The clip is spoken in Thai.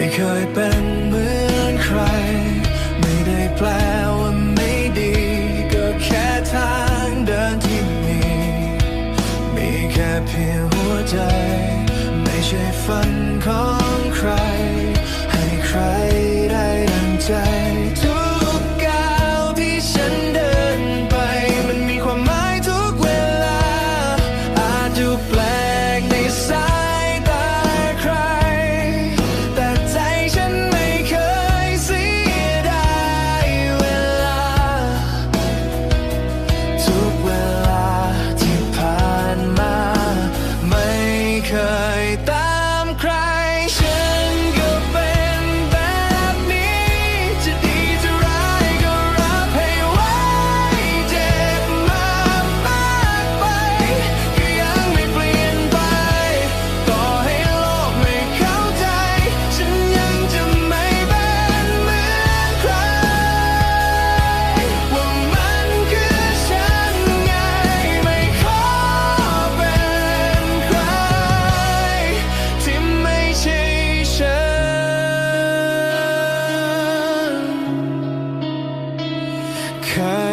ไม่เคยเป็นเหมือนใคร ไม่ได้แปลว่าไม่ดี ก็แค่ทางเดินที่มี มีแค่เพียงหัวใจ ไม่ใช่ฝันของใคร ให้ใครได้ดังใจ because